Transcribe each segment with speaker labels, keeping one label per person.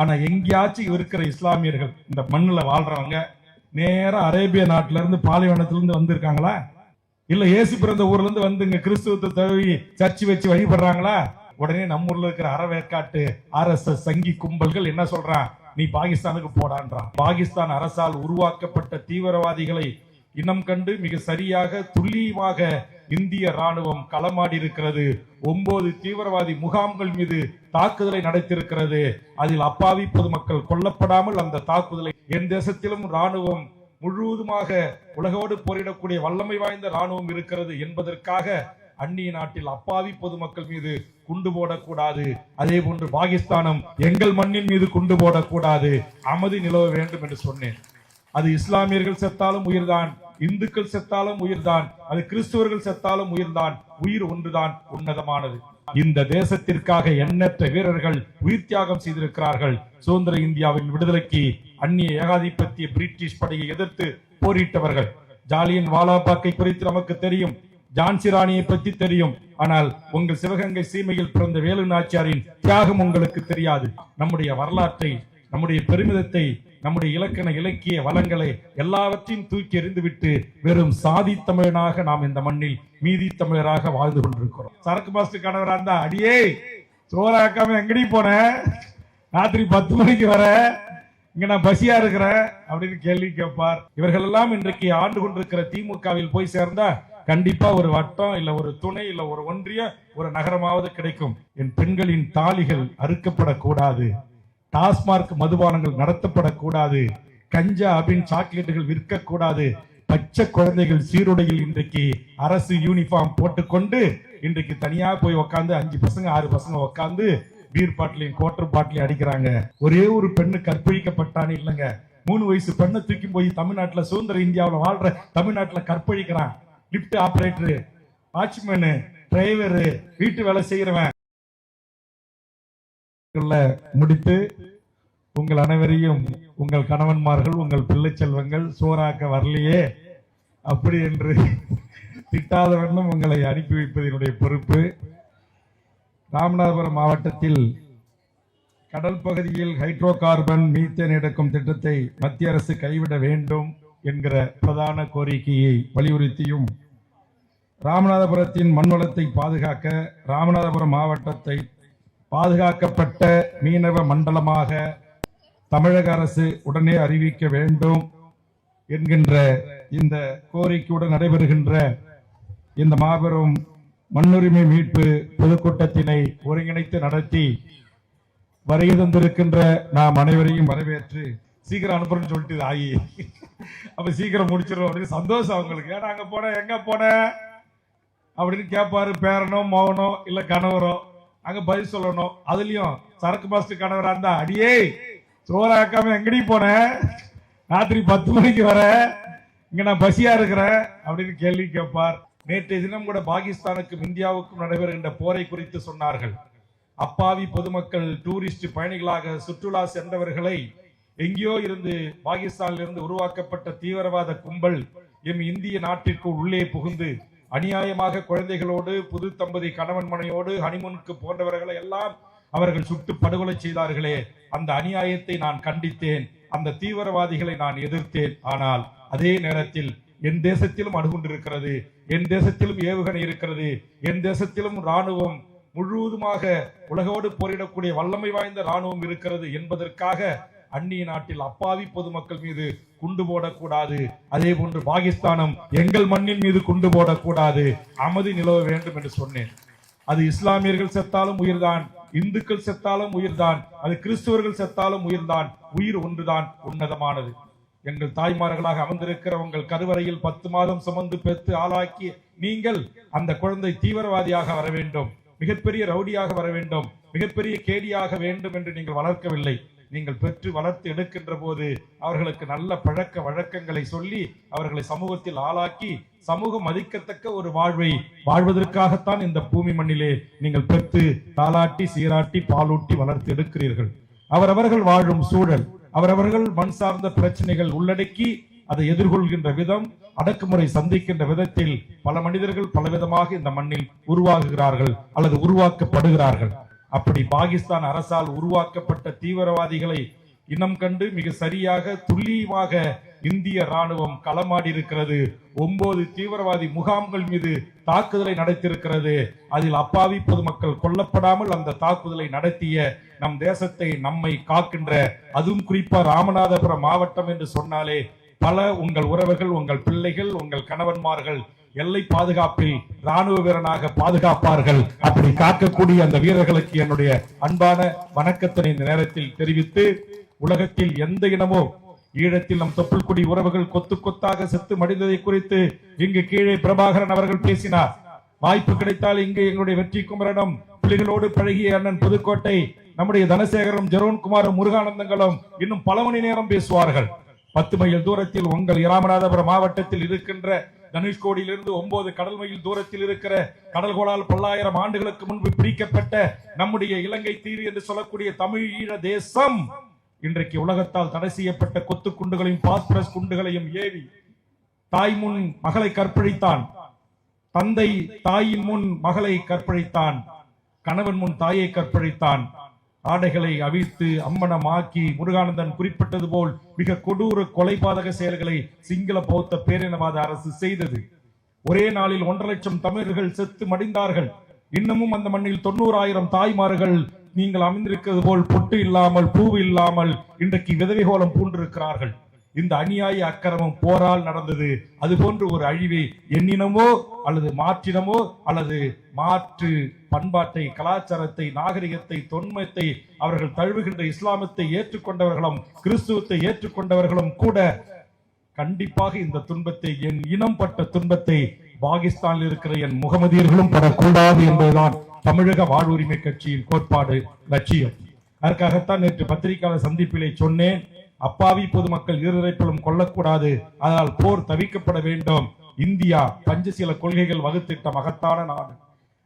Speaker 1: ஆனா எங்கேயாச்சும் இருக்கிற இஸ்லாமியர்கள் இந்த மண்ணில் வாழ்றவங்க நேரம் அரேபிய நாட்டில இருந்து பாலைவனத்திலிருந்து வந்திருக்காங்களா? இல்ல இயேசு பிறந்த ஊர்ல இருந்து வந்து இங்க கிறிஸ்துவத்தை தழுவி சர்ச்சு வச்சு வழிபடுறாங்களா? உடனே நம்ம ஊர்ல இருக்கிற அறவேற்காட்டு ஆர் எஸ் எஸ் சங்கி கும்பல்கள் என்ன சொல்றான்? நீ பாகிஸ்தானுக்கு போடான்றான். பாகிஸ்தான் அரசால் உருவாக்கப்பட்ட தீவிரவாதிகளை இனம் கண்டு மிக சரியாக துல்லியமாக இந்திய ராணுவம் களமாடி இருக்கிறது ஒன்பது தீவிரவாதி முகாம்கள் மீது தாக்குதலை நடத்தியிருக்கிறது. அதில் அப்பாவி பொதுமக்கள் கொல்லப்படாமல் அந்த தாக்குதலை என் தேசத்திலும் ராணுவம் முழுவதுமாக உலகோடு போரிடக்கூடிய வல்லமை வாய்ந்த ராணுவம் இருக்கிறது என்பதற்காக அந்நிய நாட்டில் அப்பாவி பொதுமக்கள் மீது குண்டு போடக்கூடாது. அதே போன்று பாகிஸ்தானம் எங்கள் மண்ணின் மீது குண்டு போடக்கூடாது. அமைதி நிலவ வேண்டும் என்று சொன்னேன். அது இஸ்லாமியர்கள் செத்தாலும் உயிர்தான். இந்துக்கள் செத்தாலும் உயிர்தான். அது கிறிஸ்துவர்கள் செத்தாலும் உயிர்தான். உயிர் ஒன்றுதான் உன்னதமானது. இந்த தேசத்திற்காக எண்ணற்ற வீரர்கள் உயிர் தியாகம் செய்திருக்கிறார்கள். சுதந்திர இந்தியாவின் விடுதலைக்கு அந்நிய ஏகாதிபத்திய பிரிட்டிஷ் படையை எதிர்த்து போரிட்டவர்கள். ஜாலியன் வாலாபாக்கை குறித்து நமக்கு தெரியும். ஜான்சி ராணியை பற்றி தெரியும். ஆனால் உங்கள் சிவகங்கை சீமையில் பிறந்த வேலு நாச்சியாரின் தியாகம் உங்களுக்கு தெரியாது. நம்முடைய வரலாற்றை நம்முடைய பெருமிதத்தை நம்முடைய இலக்கண இலக்கிய வளங்களை எல்லாவற்றையும் தூக்கி எறிந்துவிட்டு வெறும் சாதி தமிழனாக நாம் இந்த மண்ணில் மீதி தமிழராக வாழ்ந்து கொண்டிருக்கிறோம். சரக்கு மாஸ்டர் கணவரா இருந்தா அடியே சோறாக்காம எங்கடி போன? ராத்திரி பத்து மணிக்கு வர? இங்க நான் பசியா இருக்கிறேன்? அப்படின்னு கேள்வி கேட்பார். இவர்கள் எல்லாம் இன்றைக்கு ஆண்டு கொண்டிருக்கிற திமுகவில் போய் சேர்ந்தா கண்டிப்பா ஒரு வட்டம் இல்ல ஒரு துணை இல்ல ஒரு ஒன்றிய ஒரு நகரமாவது கிடைக்கும். என் பெண்களின் தாலிகள் அறுக்கப்படக்கூடாது. டாஸ்மார்க் மதுபானங்கள் நடத்தப்படக்கூடாது. கஞ்சா அபின் சாக்லேட்டுகள் விற்கக்கூடாது. பச்சை குழந்தைகள் சீருடையில் இன்றைக்கு அரசு யூனிஃபார்ம் போட்டுக்கொண்டு இன்றைக்கு தனியாக போய் உக்காந்து அஞ்சு பசங்க ஆறு பசங்க உக்காந்து பீர் பாட்டிலையும் குவார்டர் பாட்டிலையும் அடிக்கிறாங்க. ஒரே ஒரு பெண்ணு கற்பழிக்கப்பட்டான்னு இல்லைங்க. மூணு வயசு பெண்ணை தூக்கி போய் தமிழ்நாட்டில் சுதந்திர இந்தியாவில் வாழ்ற தமிழ்நாட்டில் கற்பழிக்கிறான். லிப்ட் ஆப்ரேட்டரு வாட்ச்மேனு டிரைவரு வீட்டு வேலை செய்கிறவன் முடித்து உங்கள் அனைவரையும் உங்கள் கணவன்மார்கள் உங்கள் பிள்ளை செல்வங்கள் சோறாக்க வரலையே? அப்படி என்று திட்டாத உங்களை அனுப்பி வைப்பதனுடைய பொறுப்பு. ராமநாதபுரம் மாவட்டத்தில் கடல் பகுதியில் ஹைட்ரோ கார்பன் மீத்தேன் எடுக்கும் திட்டத்தை மத்திய அரசு கைவிட வேண்டும் என்கிற பிரதான கோரிக்கையை வலியுறுத்தியும் ராமநாதபுரத்தின் மண்வளத்தை பாதுகாக்க ராமநாதபுரம் மாவட்டத்தை பாதுகாக்கப்பட்ட மீனவ மண்டலமாக தமிழக அரசு உடனே அறிவிக்க வேண்டும் என்கின்ற இந்த கோரிக்கையுடன் நடைபெறுகின்ற இந்த மாபெரும் மண்ணுரிமை மீட்பு பொதுக்கூட்டத்தினை ஒருங்கிணைத்து நடத்தி வருகை தந்திருக்கின்ற நாம் அனைவரையும் வரவேற்று சீக்கிரம் அனுப்புறேன்னு சொல்லிட்டு ஆகி அப்ப சீக்கிரம் முடிச்சிடும் அப்படின்னு சந்தோஷம் அவங்களுக்கு. ஏன்னா அங்க போன எங்க போன? அப்படின்னு கேட்பாரு பேரனோ மோகனோ இல்ல கணவரோ. அங்க பதில் சொல்லணும். அதுலயும் சரக்கு மாஸ்டர் கணவரா இருந்தா அடியே சோறாக்காம எங்கடி போன? ராத்திரி பத்து மணிக்கு வர. இங்க நான் பசியா இருக்கிறேன் அப்படின்னு கேள்வி கேட்பார். நேற்றைய தினம் கூட பாகிஸ்தானுக்கும் இந்தியாவுக்கும் நடைபெறுகின்ற போரை குறித்து சொன்னார்கள். அப்பாவி பொதுமக்கள் டூரிஸ்ட் பயணிகளாக சுற்றுலா சென்றவர்களை எங்கேயோ இருந்து பாகிஸ்தானிலிருந்து உருவாக்கப்பட்ட தீவிரவாத கும்பல் எம் இந்திய நாட்டிற்கு உள்ளே புகுந்து அநியாயமாக குழந்தைகளோடு புது தம்பதி கணவன் மனையோடு ஹனிமூனுக்கு போன்றவர்களை எல்லாம் அவர்கள் சுட்டு படுகொலை செய்தார்களே. அந்த அநியாயத்தை நான் கண்டித்தேன். அந்த தீவிரவாதிகளை நான் எதிர்த்தேன். ஆனால் அதே நேரத்தில் என் தேசத்திலும் அணுகுண்டிருக்கிறது. என் தேசத்திலும் ஏவுகணை இருக்கிறது. என் தேசத்திலும் ராணுவம் முழுவதுமாக உலகோடு போரிடக்கூடிய வல்லமை வாய்ந்த ராணுவம் இருக்கிறது என்பதற்காக அந்நிய நாட்டில் அப்பாவி பொதுமக்கள் மீது குண்டு போடக்கூடாது. அதே போன்று பாகிஸ்தானம் எங்கள் மண்ணின் மீது குண்டு போடக்கூடாது. அமைதி நிலவ வேண்டும் என்று சொன்னேன். அது இஸ்லாமியர்கள் செத்தாலும் உயிர்தான் இந்துக்கள் செத்தாலும் உயிர்தான் அது கிறிஸ்துவர்கள் செத்தாலும் உயிர்தான் உயிர் ஒன்றுதான் உன்னதமானது. எங்கள் தாய்மார்களாக அமர்ந்திருக்கிற உங்கள் கருவறையில் பத்து மாதம் சுமந்து பெற்று ஆளாக்கி நீங்கள் அந்த குழந்தை தீவிரவாதியாக வர வேண்டும் மிகப்பெரிய ரவுடியாக வர வேண்டும் மிகப்பெரிய கேடியாக வேண்டும் என்று நீங்கள் வளர்க்கவில்லை. நீங்கள் பெற்று வளர்த்து எடுக்கின்ற போது அவர்களுக்கு நல்ல பழக்க வழக்கங்களை சொல்லி அவர்களை சமூகத்தில் ஆளாக்கி சமூகம் மதிக்கத்தக்க ஒரு வாழ்வை வாழ்வதற்காகத்தான் இந்த பூமி மண்ணிலே நீங்கள் பெற்று தாளாட்டி சீராட்டி பாலூட்டி வளர்த்து எடுக்கிறீர்கள். அவரவர்கள் வாழும் சூழல் அவரவர்கள் மண் சார்ந்த பிரச்சனைகள் உள்ளடக்கி அதை எதிர்கொள்கின்ற விதம் அடக்குமுறை சந்திக்கின்ற விதத்தில் பல மனிதர்கள் பலவிதமாக இந்த மண்ணில் உருவாகுகிறார்கள் அல்லது உருவாக்கப்படுகிறார்கள். அப்படி பாகிஸ்தான் அரசால் உருவாக்கப்பட்ட தீவிரவாதிகளை இனம் கண்டு மிக சரியாக துல்லியமாக இந்திய ராணுவம் களமாடி இருக்கிறது ஒன்பது தீவிரவாதி முகாம்கள் மீது தாக்குதலை நடத்தியிருக்கிறது. அதில் அப்பாவி பொதுமக்கள் கொல்லப்படாமல் அந்த தாக்குதலை நடத்திய நம் தேசத்தை நம்மை காக்கின்ற அதுவும் குறிப்பா ராமநாதபுரம் மாவட்டம் என்று சொன்னாலே பல உங்கள் உறவுகள் உங்கள் பிள்ளைகள் உங்கள் கணவன்மார்கள் எல்லை பாதுகாப்பில் ராணுவ வீரனாக பாதுகாப்பார்கள் அப்படி காக்கக்கூடிய அந்த வீரர்களுக்கு என்னுடைய அன்பான வணக்கத்தினை இந்த நேரத்தில் தெரிவித்து உலகத்தில் எந்த இனமோ ஈழத்தில் நம் தொப்புள்குடி உறவுகள் கொத்து கொத்தாக செத்து மடிந்ததை குறித்து இங்கு கீழே பிரபாகரன் அவர்கள் பேசினார். வாய்ப்பு கிடைத்தால் இங்கு எங்களுடைய வெற்றி குமரனும் புலிகளோடு பழகிய அண்ணன் புதுக்கோட்டை நம்முடைய தனசேகரும் ஜெரோன்குமாரும் முருகானந்தங்களும் இன்னும் பல மணி நேரம் பேசுவார்கள். பத்து மைல் தூரத்தில் உங்கள் இராமநாதபுரம் மாவட்டத்தில் இருக்கின்ற தனுஷ்கோடியிலிருந்து ஒன்பது கடல் மைல் தூரத்தில் இருக்கிற கடல்கோளால் பல்லாயிரம் ஆண்டுகளுக்கு முன்பு பிரிக்கப்பட்ட நம்முடைய இலங்கை தீவு என்று சொல்லக்கூடிய தமிழீழ தேசம் இன்றைக்கு உலகத்தால் தடை செய்யப்பட்ட கொத்து குண்டுகளையும் பாஸ்பரஸ் குண்டுகளையும் ஏவி தாய் முன் மகளை கற்பழித்தான். தந்தை தாயின் முன் மகளை கற்பழித்தான். கணவன் முன் தாயை கற்பழித்தான். ஆடைகளை அவிழ்த்து அம்மனமாக்கி முருகானந்தன் குறிப்பிட்டது போல் மிக கொடூர கொலைபாதக செயல்களை சிங்கள பௌத்த பேரினவாத அரசு செய்தது. ஒரே நாளில் ஒன்றரை லட்சம் தமிழர்கள் செத்து மடிந்தார்கள். இன்னமும் அந்த மண்ணில் தொண்ணூறாயிரம் தாய்மார்கள் நீங்கள் அமைந்திருக்கிறது போல் பொட்டு இல்லாமல் பூ இல்லாமல் இன்றைக்கு விதவை கோலம் பூண்டிருக்கிறார்கள். இந்த அநியாய அக்கிரமம் போரால் நடந்தது. அது போன்று ஒரு அழிவை எண்ணினமோ அல்லது மாற்றினமோ அல்லது மாற்று பண்பாட்டை கலாச்சாரத்தை நாகரிகத்தை தொன்மத்தை அவர்கள் தழுவுகின்ற இஸ்லாமத்தை ஏற்றுக்கொண்டவர்களும் கிறிஸ்துவத்தை ஏற்றுக்கொண்டவர்களும் கூட கண்டிப்பாக இந்த துன்பத்தை என் இனம் பட்ட துன்பத்தை பாகிஸ்தானில் இருக்கிற என் முகமதியர்களும் படக்கூடாது என்பதுதான் தமிழக வாழ்வுரிமை கட்சியின் கோட்பாடு லட்சியம். அதற்காகத்தான் நேற்று பத்திரிகையாளர் சந்திப்பிலே சொன்னேன் அப்பாவி பொதுமக்கள் இருதரப்பிலும் கொல்லக்கூடாது. அதனால் போர் தவிக்கப்பட வேண்டும். இந்தியா பஞ்சசீல கொள்கைகள் வகுத்திட்ட மகத்தான நாடு.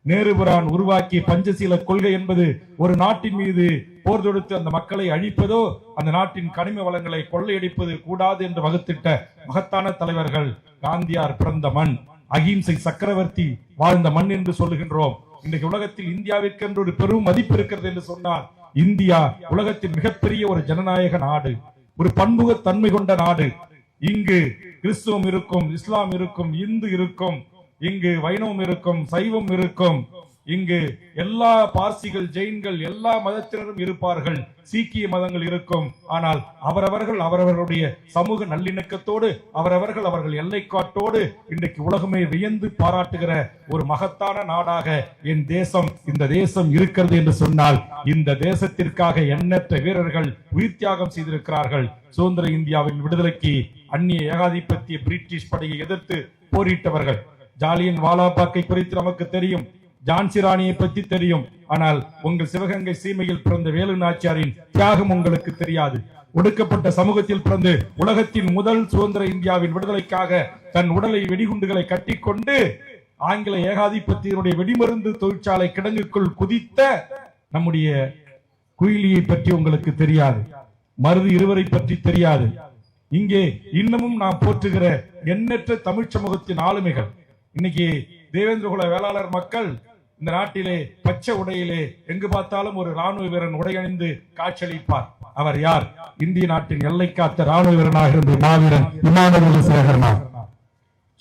Speaker 1: நேருபுரான் உருவாக்கிய பஞ்சசீல கொள்கை என்பது ஒரு நாட்டின் மீது போர் தொடுத்து அந்த மக்களை அழிப்பதோ அந்த நாட்டின் கனிம வளங்களை கொள்ளையடிப்பது கூடாது என்று வகுத்திட்ட மகத்தான தலைவர்கள் காந்தியார் பிறந்த மண். அகிம்சை சக்கரவர்த்தி வாழ்ந்த மண் என்று சொல்லுகின்றோம். இன்றைக்கு உலகத்தில் இந்தியாவிற்கென்று ஒரு பெரும் மதிப்பு இருக்கிறது என்று சொன்னார் இந்தியா உலகத்தின் மிகப்பெரிய ஒரு ஜனநாயக நாடு. ஒரு பன்முக தன்மை கொண்ட நாடு. இங்கு கிறிஸ்துவம் இருக்கும் இஸ்லாம் இருக்கும் இந்து இருக்கும் இங்கு வைணவம் இருக்கும் சைவம் இருக்கும். இங்கு எல்லா பார்சிகள் ஜெயின்கள் எல்லா மதத்தினரும் இருப்பார்கள். சீக்கிய மதங்கள் இருக்கும். ஆனால் அவரவர்கள் அவரவர்களுடைய சமூக நல்லிணக்கத்தோடு அவரவர்கள் அவர்கள் எல்லைக்காட்டோடு இன்றைக்கு உலகமே வியந்து பாராட்டுகிற ஒரு மகத்தான நாடாக என் தேசம் இந்த தேசம் இருக்கிறது என்று சொன்னால் இந்த தேசத்திற்காக எண்ணற்ற வீரர்கள் உயிர் தியாகம் செய்திருக்கிறார்கள். சுதந்திர இந்தியாவின் விடுதலைக்கு அந்நிய ஏகாதிபத்திய பிரிட்டிஷ் படையை எதிர்த்து போரிட்டவர்கள். ஜாலியன் வாலாபாக்கை குறித்து நமக்கு தெரியும். ஜான்சி ராணியை பற்றி தெரியும். ஆனால் உங்கள் சிவகங்கை சீமையில் பிறந்த வேலு நாச்சியாரின் தியாகம் உங்களுக்கு தெரியாது. ஒடுக்கப்பட்ட சமூகத்தில் பிறந்து உலகத்தின் முதல் சுதந்திர இந்தியாவின் விடுதலைக்காக தன் உடலை வெடிகுண்டுகளை கட்டிக்கொண்டு ஆங்கில ஏகாதிபத்தியனுடைய வெடிமருந்து தொழிற்சாலை கிடங்குக்குள் குதித்த நம்முடைய குயிலியை பற்றி உங்களுக்கு தெரியாது. மருது இருவரை பற்றி தெரியாது. இங்கே இன்னமும் நாம் போற்றுகிற எண்ணற்ற தமிழ் சமூகத்தின் ஆளுமைகள். இன்னைக்கு தேவேந்திர குல வேளாளர் மக்கள் இந்த நாட்டிலே பச்சை உடையிலே எங்கு பார்த்தாலும் ஒரு ராணுவ வீரன் உடையணிந்து காட்சியளிப்பார். அவர் யார்? இந்திய நாட்டின் எல்லை காத்த ராணுவ வீரனாக இருந்த மாவீரன் இமானுவேல் சேகரனா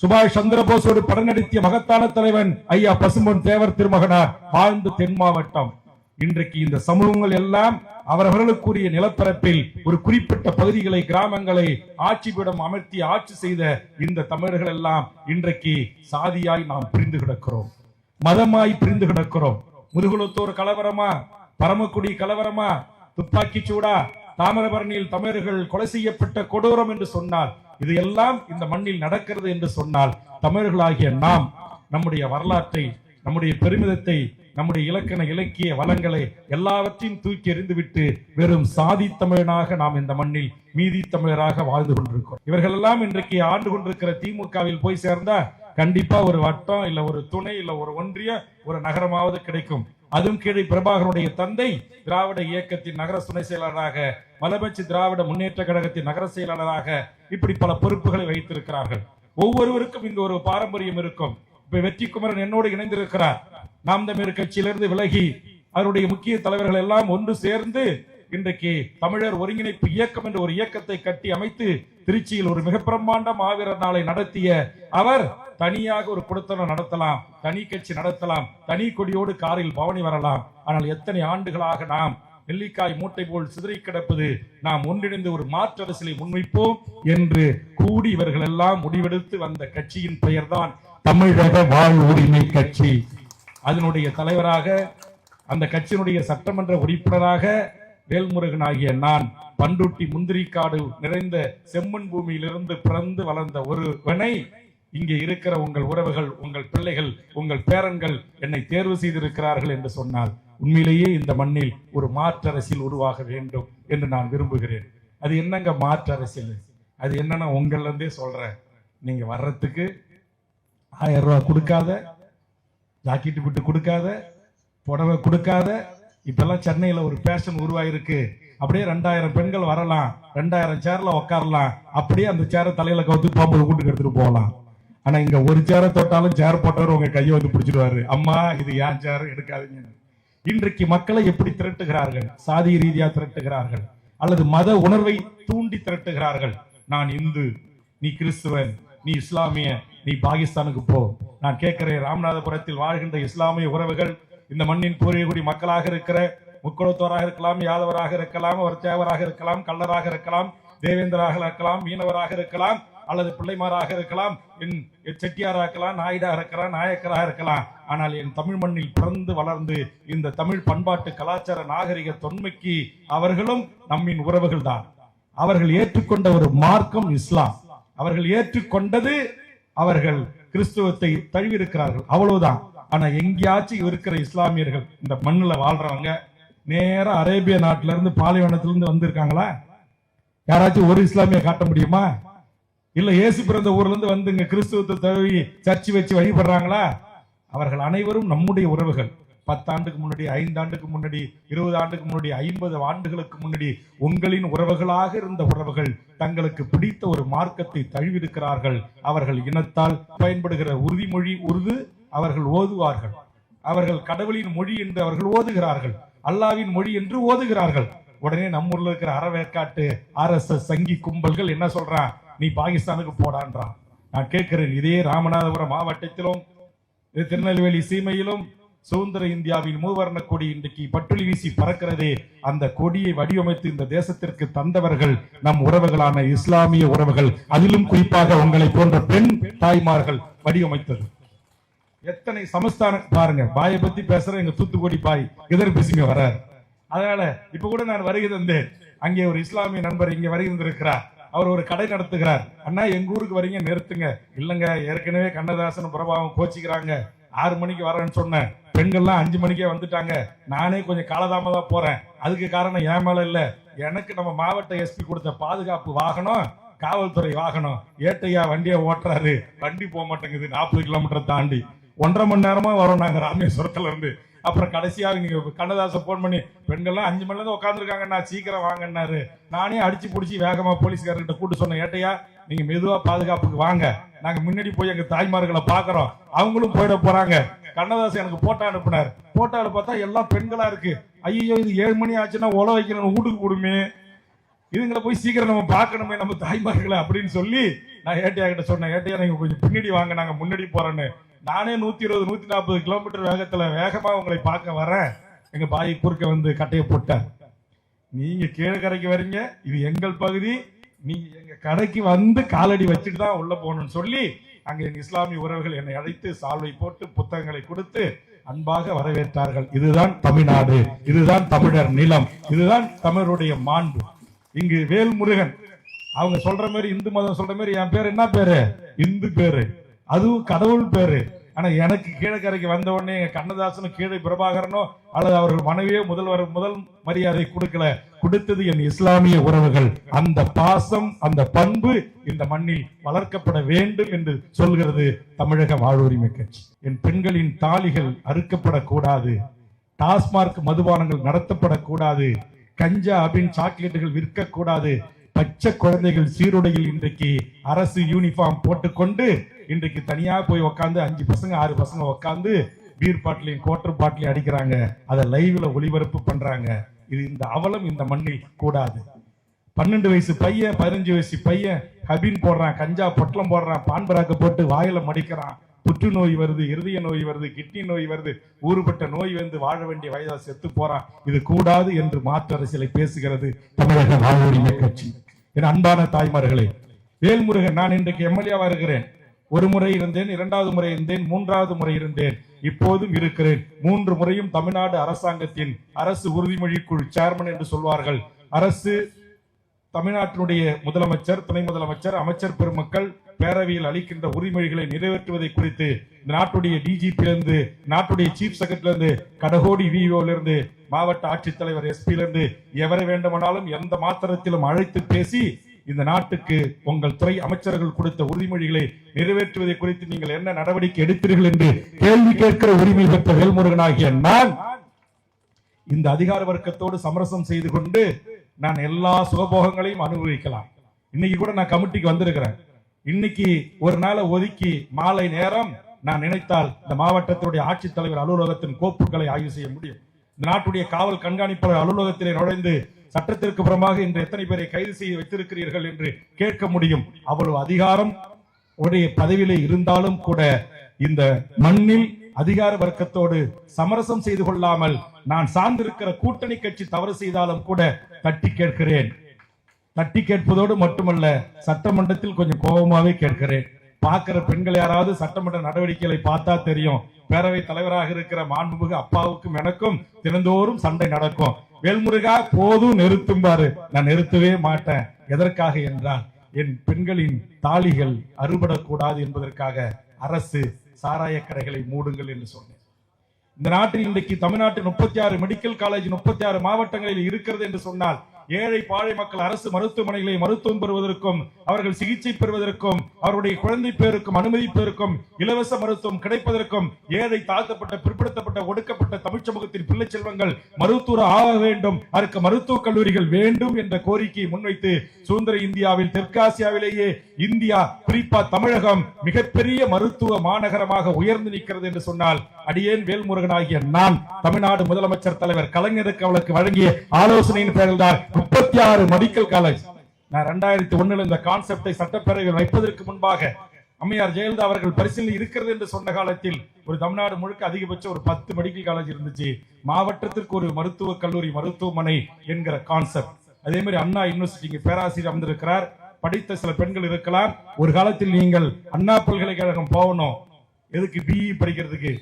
Speaker 1: சுபாஷ் சந்திரபோஸோடு படம் நடித்திய மகத்தான தலைவன் ஐயா பசும்பொன் தேவர் திருமகனார் வாழ்ந்து தென் மாவட்டம். இன்றைக்கு இந்த சமூகங்கள் எல்லாம் அவரவர்களுக்குரிய நிலப்பரப்பில் ஒரு குறிப்பிட்ட பகுதிகளை கிராமங்களை ஆட்சிபிடம் அமர்த்தி ஆட்சி செய்த இந்த தமிழர்கள் எல்லாம் இன்றைக்கு சாதியாய் நாம் பிரிந்து கிடக்கிறோம். மதமாய் பிரிந்து கிடக்கிறோம். முதுகுலத்தூர் கலவரமா? பரமக்குடி கலவரமா? துப்பாக்கி சூடா? தாமிரபரணியில் தமிழர்கள் கொலை செய்யப்பட்ட கொடூரம் என்று சொன்னால் இது எல்லாம் இந்த மண்ணில் நடக்கிறது என்று சொன்னால் தமிழர்களாகிய நாம் நம்முடைய வரலாற்றை நம்முடைய பெருமிதத்தை நம்முடைய இலக்கண இலக்கிய வளங்களை எல்லாவற்றையும் தூக்கி எறிந்துவிட்டு வெறும் சாதி தமிழனாக நாம் இந்த மண்ணில் மீதி தமிழராக வாழ்ந்து கொண்டிருக்கிறோம். இவர்கள் எல்லாம் இன்றைக்கு ஆண்டு கொண்டிருக்கிற திமுகவில் போய் சேர்ந்தா கண்டிப்பா ஒரு வட்டம் இல்ல ஒரு துணை இல்ல ஒரு ஒன்றிய ஒரு நகரமாவது கிடைக்கும். அதுவும் கீழே பிரபாகரனுடைய தந்தை திராவிட இயக்கத்தின் நகர துணை செயலாளராக மலபட்சி திராவிட முன்னேற்ற கழகத்தின் நகர செயலாளராக இப்படி பல பொறுப்புகளை வைத்திருக்கிறார்கள். ஒவ்வொருவருக்கும் இங்கு ஒரு பாரம்பரியம் இருக்கும். இப்ப வெற்றி குமரன் என்னோடு இணைந்திருக்கிறார். நாம் தமிழர் கட்சியிலிருந்து விலகி அவருடைய முக்கிய தலைவர்கள் எல்லாம் ஒன்று சேர்ந்து இன்றைக்கு தமிழர் ஒருங்கிணைப்பு இயக்கம் என்ற ஒரு இயக்கத்தை கட்டி அமைத்து திருச்சியில் ஒரு மிக பிரம்மாண்ட மாவீரர் நாளை நடத்திய அவர் தனியாக ஒரு குடுத்தனம் நடத்தலாம் தனி கட்சி நடத்தலாம் தனி கொடியோடு காரில் பவனி வரலாம். ஆனால் எத்தனை ஆண்டுகளாக நாம் நெல்லிக்காய் மூட்டை போல் சிதறி கிடப்பது நாம் ஒன்றிணைந்து ஒரு மாற்று அரசியலை முன்வைப்போம் என்று கூடி இவர்கள் எல்லாம் முடிவெடுத்து வந்த கட்சியின் பெயர்தான் தமிழக வாழ் உரிமை கட்சி. அதனுடைய தலைவராக அந்த கட்சியினுடைய சட்டமன்ற உறுப்பினராக வேல்முருகன் ஆகிய நான் பண்ருட்டி முந்திரிக்காடு நிறைந்த செம்மண் பூமியிலிருந்து பிறந்து வளர்ந்த ஒருவனை இங்கே இருக்கிற உங்கள் உறவுகள் உங்கள் பிள்ளைகள் உங்கள் பேரன்கள் என்னை தேர்வு செய்திருக்கிறார்கள் என்று சொன்னால் உண்மையிலேயே இந்த மண்ணில் ஒரு மாற்று அரசியல் உருவாக வேண்டும் என்று நான் விரும்புகிறேன். அது என்னங்க மாற்று அரசியல் அது என்னன்னா உங்கள்லேருந்தே சொல்கிறேன் நீங்கள் வர்றதுக்கு ஆயிரம் ரூபா கொடுக்காத ஜாக்கெட்டு விட்டு கொடுக்காத புடவை கொடுக்காத இப்பெல்லாம் சென்னையில் ஒரு பேஷன் உருவாயிருக்கு. அப்படியே ரெண்டாயிரம் பெண்கள் வரலாம். ரெண்டாயிரம் சேர்ல உட்காரலாம் அப்படியே அந்த சேரை தலையில கவுத்து பாம்பு கூட்டுக்கு எடுத்துட்டு போகலாம். ஆனா இங்க ஒரு சேரை தொட்டாலும் சேர் போட்டவர் உங்க கையை வந்து பிடிச்சிடுவாரு அம்மா இது ஏன் சேர் எடுக்காதீங்க. இன்றைக்கு மக்களை எப்படி திரட்டுகிறார்கள்? சாதி ரீதியா திரட்டுகிறார்கள். அல்லது மத உணர்வை தூண்டி திரட்டுகிறார்கள். நான் இந்து நீ கிறிஸ்துவன் நீ இஸ்லாமிய நீ பாகிஸ்தானுக்கு போ. நான் கேட்கிறேன் ராமநாதபுரத்தில் வாழ்கின்ற இஸ்லாமிய உறவுகள் இந்த மண்ணின் பூர்வீகுடி மக்களாக இருக்கிற முக்குளத்தோராக இருக்கலாம் யாதவராக இருக்கலாம் ஒரு தேவராக இருக்கலாம் கள்ளராக இருக்கலாம் தேவேந்திராக இருக்கலாம் மீனவராக இருக்கலாம் அல்லது பிள்ளைமாராக இருக்கலாம் என் செட்டியாராக இருக்கலாம் நாயுடாக இருக்கலாம் நாயக்கராக இருக்கலாம். ஆனால் என் தமிழ் மண்ணில் பிறந்து வளர்ந்து இந்த தமிழ் பண்பாட்டு கலாச்சார நாகரிக தொன்மைக்கு அவர்களும் நம்மின் உறவுகள் தான் அவர்கள் ஏற்றுக்கொண்ட ஒரு மார்க்கம் இஸ்லாம். அவர்கள் ஏற்றுக்கொண்டது அவர்கள் கிறிஸ்துவத்தை தழுவிருக்கிறார்கள் அவ்வளவுதான். ஆனா எங்கேயாச்சும் இருக்கிற இஸ்லாமியர்கள் இந்த மண்ணுல வாழ்றவங்க நேரா அரேபிய நாட்டில இருந்து பாலைவனத்திலிருந்து வந்திருக்காங்களா? யாராச்சும் ஒரு இஸ்லாமிய காட்ட முடியுமா? இல்ல இயேசு பிறந்த ஊர்ல இருந்து வந்து இங்க கிறிஸ்துவத்தை தழுவி சர்ச்சு வச்சு வழிபடுறாங்களா? அவர்கள் அனைவரும் நம்முடைய உறவுகள். பத்தாண்டுக்கு முன்னாடி ஐந்தாண்டுக்கு முன்னாடி இருபது ஆண்டுக்கு முன்னாடி ஐம்பது ஆண்டுகளுக்கு முன்னாடி உங்களின் உறவுகளாக இருந்த உறவுகள் தங்களுக்கு பிடித்த ஒரு மார்க்கத்தை தழுவிருக்கிறார்கள் அவர்கள் இனத்தால் பயன்படுகிற உறுதிமொழி உருது அவர்கள் ஓதுவார்கள். அவர்கள் கடவுளின் மொழி என்று அவர்கள் ஓதுகிறார்கள். அல்லாவின் மொழி என்று ஓதுகிறார்கள். உடனே நம்ம ஊர்ல இருக்கிற அறவேற்காட்டு ஆர்எஸ்எஸ் சங்கி கும்பல்கள் என்ன சொல்றான்? நீ பாகிஸ்தானுக்கு போடான்றான். நான் கேட்கிறேன் இதே ராமநாதபுரம் மாவட்டத்திலும் இது திருநெல்வேலி சீமையிலும் சுதந்திர இந்தியாவின் மூவர்ண கொடி இன்றைக்கு பட்டுளி வீசி பறக்கிறதே அந்த கொடியை வடிவமைத்து இந்த தேசத்திற்கு தந்தவர்கள் நம் உறவுகளான இஸ்லாமிய உறவுகள் அதிலும் குறிப்பாக உங்களை போன்ற பெண் தாய்மார்கள் வடிவமைத்தது. எத்தனை சமஸ்தானம் பாருங்க பாயை பத்தி பேசுற எங்க தூத்துக்குடி பாய். எதிர் பிசிங்க வரார். அதனால இப்ப கூட நான் வருகை தந்தேன். அங்கே ஒரு இஸ்லாமிய நண்பர் இங்க வருகை தந்திருக்கிறார். அவர் ஒரு கடை நடத்துகிறார். அண்ணா எங்க ஊருக்கு வரீங்க நிறுத்துங்க. இல்லைங்க ஏற்கனவே கண்ணதாசன் பிரபாவம் கோச்சிக்கிறாங்க. ஆறு மணிக்கு வரேன்னு சொன்னேன். பெண்கள்லாம் அஞ்சு மணிக்கே வந்துட்டாங்க. நானே கொஞ்சம் காலதாமதா போறேன். அதுக்கு காரணம் என் மேல இல்ல. எனக்கு நம்ம மாவட்ட எஸ்பி கொடுத்த பாதுகாப்பு வாகனம் காவல்துறை வாகனம். ஏட்டையா வண்டியை ஓட்டுறாரு. வண்டி போக மாட்டேங்குது. நாற்பது கிலோமீட்டர் தாண்டி. ஒன்றரை மணி நேரமா வரோம் நாங்க ராமேஸ்வரத்துல இருந்து. அப்புறம் கடைசியாக நீங்க கண்ணதாசன் போன் பண்ணி பெண்கள்லாம் அஞ்சு மணில இருந்து உட்காந்துருக்காங்க நான் சீக்கிரம் வாங்கன்னாரு. நானே அடிச்சு பிடிச்சி வேகமா போலீஸ்காரர்கிட்ட கூட்டு சொன்னேன் ஏட்டையா நீங்க மெதுவா பாதுகாப்புக்கு வாங்க. நாங்க முன்னாடி போய் எங்க தாய்மார்களை பாக்குறோம். அவங்களும் போயிட போறாங்க. கண்ணதாசன் எனக்கு போட்டோ அனுப்புனார். போட்டோல பார்த்தா எல்லாம் பெண்களா இருக்கு. ஐயோ இது ஏழு மணி ஆச்சுன்னா உல வைக்கணும் வீட்டுக்கு கொடுமே இதுங்களை போய் சீக்கிரம் நம்ம பார்க்கணுமே நம்ம தாய்மார்களை அப்படின்னு சொல்லி நான் ஏட்டையா கிட்ட சொன்னேன். ஏட்டையா நீங்க கொஞ்சம் பின்னாடி வாங்க. நாங்க முன்னாடி போறேன்னு நானே நூத்தி இருபது நூத்தி நாற்பது கிலோமீட்டர் வேகத்துல வேகமா உங்களை பார்க்க வரேன். எங்க பாய் குறுக்க வந்து கட்டையை போட்டார். நீங்க கீழே கரைக்கு வரீங்க இது எங்கள் பகுதி. நீங்க எங்க கடைக்கு வந்து காலடி வச்சுட்டு தான் உள்ள போகணும்னு சொல்லி அங்க எங்க இஸ்லாமிய உறவுகள் என்னை அழைத்து சால்வை போட்டு புத்தகங்களை கொடுத்து அன்பாக வரவேற்றார்கள். இதுதான் தமிழ்நாடு இதுதான் தமிழர் நிலம் இதுதான் தமிழருடைய மாண்பு. இங்கு வேல்முருகன் அவங்க சொல்ற மாதிரி இந்து மதம் சொல்ற மாதிரி என் பேர் என்ன பேரு? இந்து பேரு. அதுவும் கடவுள் பேரு. ஆனா எனக்கு கீழக்கரைக்கு வந்த உடனே எங்க கண்ணதாசனும் கீழே பிரபாகரனோ அல்லது அவர்கள் மனைவியோ முதல்வர் முதல் மரியாதை கொடுக்கல. கொடுத்தது என் இஸ்லாமிய உறவுகள். அந்த பாசம் அந்த பண்பு இந்த மண்ணில் வளர்க்கப்பட வேண்டும் என்று சொல்கிறது தமிழக வாழ்வுரிமை கட்சி. என் பெண்களின் தாலிகள் அறுக்கப்படக்கூடாது. டாஸ்மார்க் மதுபானங்கள் நடத்தப்படக்கூடாது. கஞ்சா அபின் சாக்லேட்டுகள் விற்கக்கூடாது. பச்சை குழந்தைகள் சீருடையில் இன்றைக்கு அரசு யூனிஃபார்ம் போட்டுக்கொண்டு இன்றைக்கு தனியா போய் உக்காந்து அஞ்சு பசங்க ஆறு பசங்க உக்காந்து பீர் பாட்டிலையும் குவார்டர் பாட்டிலையும் அடிக்கிறாங்க. அதை லைவ்ல ஒளிபரப்பு பண்றாங்க. இது இந்த அவலம் இந்த மண்ணில் கூடாது. பன்னெண்டு வயசு பையன் பதினஞ்சு வயசு பையன் ஹபின் போடுறான் கஞ்சா பொட்டலம் போடுறான் பான்பராக்க போட்டு வாயில மடிக்கிறான். புற்றுநோய் வருது இருதய நோய் வருது கிட்னி நோய் வருது ஊறுபட்ட நோய் வந்து வாழ வேண்டிய வயதா செத்து போறான். இது கூடாது என்று மாற்று அரசியலை பேசுகிறது தமிழக வாழ்வுரிமை கட்சி. என் அன்பான தாய்மார்களே வேல்முருகன் நான் இன்றைக்கு எம்எல்ஏவா இருக்கிறேன். ஒரு முறை இருந்தேன் இரண்டாவது முறை இருந்தேன் மூன்றாவது முறை இருந்தேன். இப்போதும் இருக்கிறேன். மூன்று முறையும் தமிழ்நாடு அரசாங்கத்தின் அரசு உறுதிமொழி குழு சேர்மன் என்று சொல்வார்கள். அரசு தமிழ்நாட்டினுடைய முதலமைச்சர் துணை முதலமைச்சர் அமைச்சர் பெருமக்கள் பேரவையில் அளிக்கின்ற உரிமைகளை நிறைவேற்றுவதை குறித்து நாட்டுடைய டிஜிபியிலிருந்து நாட்டுடைய சீஃப் செக்ரட்டரி கடகோடி விஓலிருந்து மாவட்ட ஆட்சித்தலைவர் எஸ்பியிலிருந்து எவரை வேண்டுமானாலும் எந்த மாத்திரத்திலும் அழைத்து பேசி இந்த நாட்டுக்கு உங்கள் துறை அமைச்சர்கள் கொடுத்த உறுதிமொழிகளை நிறைவேற்றுவதை குறித்து நீங்கள் என்ன நடவடிக்கை எடுத்தீர்கள் என்று கேள்வி கேட்கிற உரிமை பெற்ற வேல்முருகனாகிய நான் இந்த அதிகார வர்க்கத்தோடு சமரசம் செய்து கொண்டு நான் எல்லா சுகபோகங்களையும் அனுபவிக்கலாம். இன்னைக்கு கூட நான் கமிட்டிக்கு வந்திருக்கிறேன். இன்னைக்கு ஒரு நாளை ஒதுக்கி மாலை நேரம் நான் நினைத்தால் இந்த மாவட்டத்தினுடைய ஆட்சித்தலைவர் அலுவலகத்தின் கோப்புகளை ஆய்வு செய்ய முடியும். இந்த நாட்டுடைய காவல் கண்காணிப்பாளர் அலுவலகத்திலே நுழைந்து சட்டத்திற்கு புறமாக இன்று எத்தனை பேரை கைது செய்து வைத்திருக்கிறீர்கள் என்று கேட்க முடியும். அவ்வளவு அதிகாரம் உடைய பதவியிலே இருந்தாலும் கூட இந்த மண்ணில் அதிகார வர்க்கத்தோடு சமரசம் செய்து கொள்ளாமல் நான் சார்ந்திருக்கிற கூட்டணி கட்சி தவறு செய்தாலும் கூட தட்டி கேட்கிறேன். தட்டி கேட்பதோடு மட்டுமல்ல சட்டமன்றத்தில் கொஞ்சம் கோபமாவே கேட்கிறேன். பார்க்கிற பெண்கள் யாராவது சட்டமன்ற நடவடிக்கைகளை பார்த்தா தெரியும். பேரவை தலைவராக இருக்கிற மாண்புமிகு அப்பாவுக்கும் எனக்கும் தினந்தோறும் சண்டை நடக்கும். வேல்முருகா போதும் நிறுத்தும் பாரு. நான் நிறுத்தவே மாட்டேன். எதற்காக என்றால் என் பெண்களின் தாலிகள் அறுபடக்கூடாது என்பதற்காக அரசு சாராய கடைகளை மூடுங்கள் என்று சொன்னேன். இந்த நாட்டில் இன்றைக்கு தமிழ்நாட்டில் முப்பத்தி ஆறு மெடிக்கல் காலேஜ் முப்பத்தி ஆறு மாவட்டங்களில் இருக்கிறது என்று சொன்னால் ஏழை பாழை மக்கள் அரசு மருத்துவமனைகளை மருத்துவம் பெறுவதற்கும் அவர்கள் சிகிச்சை பெறுவதற்கும் அவருடைய குழந்தை பேருக்கும் அனுமதி பேருக்கும் இலவச மருத்துவம் கிடைப்பதற்கும் ஏழை தாழ்த்தப்பட்ட பிற்படுத்தப்பட்ட ஒடுக்கப்பட்ட தமிழ் சமூகத்தின் பிள்ளை செல்வங்கள் மருத்துவர் ஆக வேண்டும் அதற்கு மருத்துவக் கல்லூரிகள் வேண்டும் என்ற கோரிக்கையை முன்வைத்து சுதந்திர இந்தியாவில் தெற்காசியாவிலேயே இந்தியா குறிப்பா தமிழகம் மிகப்பெரிய மருத்துவ மாநகரமாக உயர்ந்து நிற்கிறது என்று சொன்னால் அடியேன் வேல்முருகனாகிய நான் தமிழ்நாடு முதலமைச்சர் தலைவர் கலைஞருக்கு அவளுக்கு வழங்கிய ஆலோசனையின் பேரில் தான் முப்பத்தி ஆறு மெடிக்கல் காலேஜ் நான் ரெண்டாயிரத்தி ஒன்னுல இந்த கான்செப்டை சட்டப்பேரவையில் வைப்பதற்கு முன்பாக அம்மையார் ஜெயலலிதா அவர்கள் பரிசீலனை இருக்கிறது என்று சொன்ன காலத்தில் ஒரு தமிழ்நாடு முழுக்க அதிகபட்சம் ஒரு பத்து மெடிக்கல் காலேஜ் இருந்துச்சு. மாவட்டத்திற்கு ஒரு மருத்துவக் கல்லூரி மருத்துவமனை என்கிற கான்செப்ட் அதே மாதிரி அண்ணா யூனிவர்சிட்டிக்கு பேராசிரியர் அமர்ந்திருக்கிறார். படித்த சில பெண்கள் இருக்கலாம். ஒரு காலத்தில் நீங்கள் அண்ணா பல்கலைக்கழகம் போகணும். எதுக்கு பிஇ படிக்கிறதுக்கு?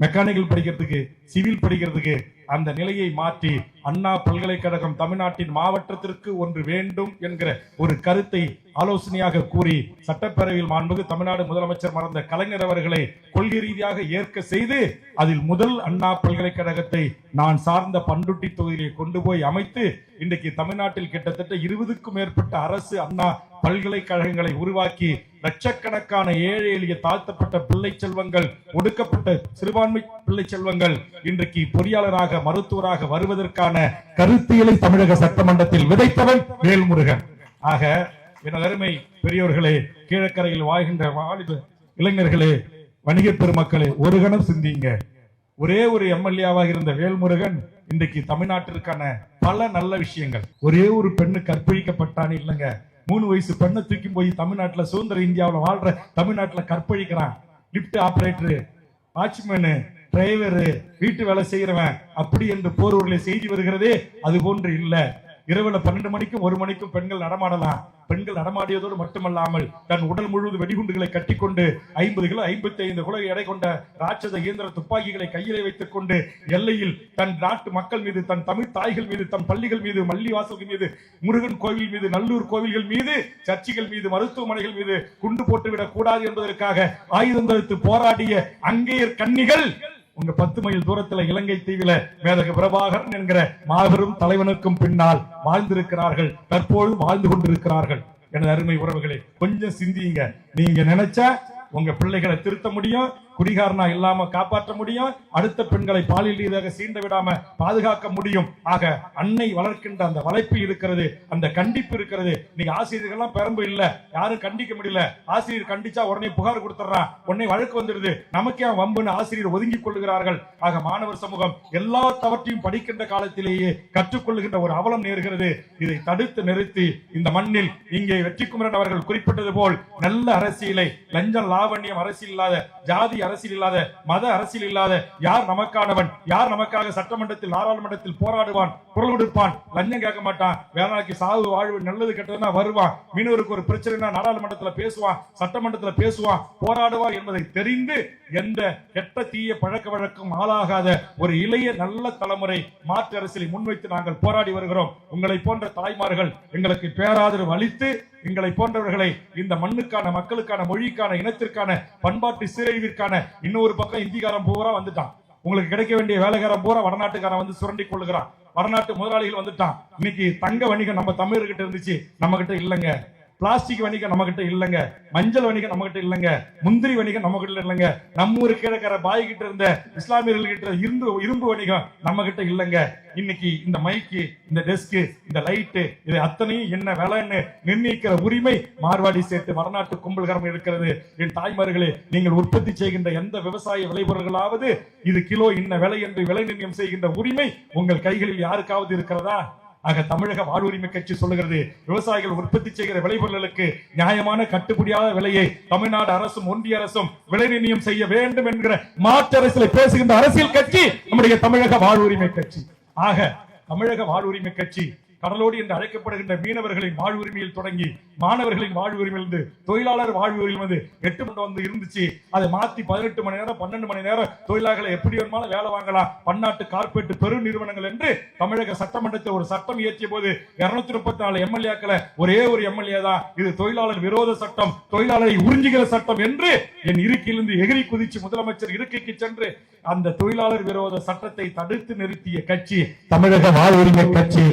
Speaker 1: மெக்கானிக்கல் படிக்கிறதுக்கு சிவில் படிக்கிறதுக்கு அந்த நிலையை மாற்றி அண்ணா பல்கலைக்கழகம் தமிழ்நாட்டின் மாவட்டத்திற்கு ஒன்று வேண்டும் என்கிற ஒரு கருத்தை ஆலோசனையாக கூறி சட்டப்பேரவையில் மாண்புக்கு தமிழ்நாடு முதலமைச்சர் மறந்த கலைஞர் அவர்களை கொள்கை ரீதியாக ஏற்க செய்து அதில் முதல் அண்ணா பல்கலைக்கழகத்தை நான் சார்ந்த பண்டுட்டி தொகுதியை கொண்டு போய் அமைத்து இன்றைக்கு தமிழ்நாட்டில் கிட்டத்தட்ட இருபதுக்கும் மேற்பட்ட அரசு அண்ணா பல்கலைக்கழகங்களை உருவாக்கி லட்சக்கணக்கான ஏழை எளிய தாழ்த்தப்பட்ட பிள்ளை செல்வங்கள் ஒடுக்கப்பட்ட சிறுபான்மை பிள்ளை செல்வங்கள் இன்றைக்கு பொறியாளராக மருத்துவராக வருவதற்கான கருத்தியலை தமிழக சட்டமன்றத்தில் விதைத்தவன் வேல்முருகன். ஆக எனதருமை பெரியோர்களே கீழக்கரையில் வாழ்கின்ற வாலிப இளைஞர்களே வணிக பெருமக்களே ஒரு கணம் சிந்திங்க ஒரே ஒரு எம்எல்ஏவாக இருந்த வேல்முருகன் இன்றைக்கு தமிழ்நாட்டிற்கான பல நல்ல விஷயங்கள். ஒரே ஒரு பெண்ணு கற்பழிக்கப்பட்டான்னு இல்லைங்க. மூணு வயசு பெண்ணை தூக்கி போய் தமிழ்நாட்டில் சுதந்திர இந்தியாவில் வாழ்ற தமிழ்நாட்டில் கற்பழிக்கிறான். லிப்ட் ஆப்ரேட்டரு வாட்ச்மேனு டிரைவரு வீட்டு வேலை செய்யறவன் அப்படி என்று போர்வர்களை செய்தி வருகிறதே அது போன்று இல்ல. இரவுல பன்னெண்டு மணிக்கும் ஒரு மணிக்கும் பெண்கள் நடமாடலாம். பெண்கள் நடமாடியதோடு மட்டுமல்லாமல் தன் உடல் முழுவதும் வெடிகுண்டுகளை கட்டிக்கொண்டு ஐம்பது கிலோ ஐம்பத்தி ஐந்து கிலோ எடை கொண்ட ராட்சத இயந்திர துப்பாக்கிகளை கையிலே வைத்துக் கொண்டு எல்லையில் தன் நாட்டு மக்கள் மீது தன் தமிழ் தாய்கள் மீது தன் பள்ளிகள் மீது மல்லி வாசல்கள் மீது முருகன் கோவில் மீது நல்லூர் கோவில்கள் மீது சர்ச்சைகள் மீது மருத்துவமனைகள் மீது குண்டு போட்டுவிடக் கூடாது என்பதற்காக ஆயுதம் தடுத்து போராடிய அங்கேயர் கன்னிகள் உங்க பத்து மைல் தூரத்துல இலங்கை தீவில மேதக பிரபாகரன் என்கிற மாபெரும் தலைவனுக்கும் பின்னால் வாழ்ந்திருக்கிறார்கள். தற்போது வாழ்ந்து கொண்டிருக்கிறார்கள். எனது அருமை உறவுகளே கொஞ்சம் சிந்தியுங்க. நீங்க நினைச்சா உங்க பிள்ளைகளை திருத்த முடியும் குடிகாரனா இல்லாம காப்பாற்ற முடியும். அடுத்த பெண்களை பாலியல் ரீதியாக சீண்ட விடாம பாதுகாக்க முடியும். ஆக அன்னை வளர்க்கின்ற அந்த வளைப்பு இருக்கிறது அந்த கண்டிப்பு இருக்கிறது. நீங்க ஆசிரியர்கள்லாம் பெரம்பு இல்ல. யாரும் கண்டிக்க முடியல. ஆசிரியர் கண்டிச்சா உடனே புகார் கொடுத்துறான் உடனே வழக்கு வந்துடுது. நமக்கே அவன் வம்புன்னு ஆசிரியர் ஒதுங்கிக் கொள்ளுகிறார்கள். ஆக மாணவர் சமூகம் எல்லா தவற்றையும் படிக்கின்ற காலத்திலேயே கற்றுக்கொள்ளுகின்ற ஒரு அவலம் நேர்கிறது. இதை தடுத்து நிறுத்தி இந்த மண்ணில் இங்கே வெற்றி குமரன் அவர்கள் குறிப்பிட்டது போல் நல்ல அரசியலை லஞ்சம் லாவண்யம் அரசியல் இல்லாத ஜாதி அரசியல் இல்லாத மத அரசியல் இல்லாத யார் நமக்கானவன் யார் நமக்காக சட்டமன்றத்தில் நாடாளுமன்றத்தில் போராடுவான் குரல் கொடுப்பான் லஞ்சம் கேட்க மாட்டான் வேளாண்மைக்கு சாவு வாழ்வு நல்லது கெட்டதுன்னா வருவான் மீனவருக்கு ஒரு பிரச்சனைனா நாடாளுமன்றத்துல பேசுவான் சட்டமன்றத்தில் பேசுவான் போராடுவான் என்பதை தெரிந்து எந்த கெட்ட தீய பழக்க வழக்கம் ஆளாகாத ஒரு இளைய நல்ல தலைமுறை மாற்று அரசியலை முன்வைத்து நாங்கள் போராடி வருகிறோம். உங்களை போன்ற தாய்மார்கள் எங்களுக்கு பேராதரவு அளித்து எங்களை போன்றவர்களை இந்த மண்ணுக்கான மக்களுக்கான மொழிக்கான இனத்திற்கான பண்பாட்டு சீரழிவிற்கான இன்னொரு பக்கம் இந்திக்காரன் பூரா வந்துட்டான். உங்களுக்கு கிடைக்க வேண்டிய வேலைக்காரன் பூரா வடநாட்டுக்காரன் வந்து சுரண்டி கொள்ளுகிறான். வடநாட்டு முதலாளிகள் வந்துட்டான். இன்னைக்கு தங்க வணிகம் நம்ம தமிழர்கிட்ட இருந்துச்சு. நம்ம கிட்ட இல்லைங்க. பிளாஸ்டிக் வணிகம் நம்ம கிட்ட இல்லைங்க. மஞ்சள் வணிகம் நம்ம கிட்ட இல்லைங்க. முந்திரி வணிகம் நம்ம கிட்ட இல்லைங்க. நம்ம ஊர் கிழக்கிற பாய் கிட்ட இருந்த இஸ்லாமியர்கள் கிட்ட இரும்பு இரும்பு வணிகம் நம்ம கிட்ட இல்லைங்க. இன்னைக்கு இந்த மைக்கு இந்த டெஸ்க்கு இந்த லைட்டு இது அத்தனையும் என்ன விலைன்னு நிர்ணயிக்கிற உரிமை மார்வாடி சேர்த்து வடநாட்டு கும்பல்கரம் இருக்கிறது. என் தாய்மார்களே நீங்கள் உற்பத்தி செய்கின்ற எந்த விவசாய விளைபொருள்களாவது இது கிலோ இன்ன விலை என்று விலை நிர்ணயம் செய்கின்ற உரிமை உங்கள் கைகளில் யாருக்காவது இருக்கிறதா? ஆக தமிழக வாழ்வுரிமை கட்சி சொல்லுகிறது விவசாயிகள் உற்பத்தி செய்கிற விளைபொருளுக்கு நியாயமான கட்டுப்படியாத விலையை தமிழ்நாடு அரசும் ஒன்றிய அரசும் விலை நிர்ணயம் செய்ய வேண்டும் என்கிற மாற்று அரசியலை பேசுகின்ற அரசியல் கட்சி நம்முடைய தமிழக வாழ்வுரிமை கட்சி. ஆக தமிழக வாழ்வுரிமை கட்சி கடலோடி என்று அழைக்கப்படுகின்ற மீனவர்களின் வாழ்வுரிமையில் தொடங்கி மாணவர்களின் வாழ்வுரிமையிலிருந்து தொழிலாளர் வாழ்வுரிமையில் வந்து எட்டு மணி வந்து இருந்துச்சு. அதை மாத்தி பதினெட்டு மணி நேரம் பன்னெண்டு மணி நேரம் தொழிலாளர்களை எப்படி வேணுமாலும் வேலை வாங்கலாம். பன்னாட்டு கார்பரேட் பெரு நிறுவனங்கள் என்று தமிழக சட்டமன்றத்தில் ஒரு சட்டம் இயற்றிய போது இருநூத்தி முப்பத்தி நாலு எம்எல்ஏக்களை ஒரே ஒரு எம்எல்ஏ தான். இது தொழிலாளர் விரோத சட்டம் தொழிலாளரை உறிஞ்சுகிற சட்டம் என்று என் இருக்கிலிருந்து எகிரி குதிச்சு முதலமைச்சர் இருக்கைக்கு சென்று அந்த தொழிலாளர் விரோத சட்டத்தை தடுத்து நிறுத்திய கட்சி தமிழக வாழ்வுரிமை கட்சி.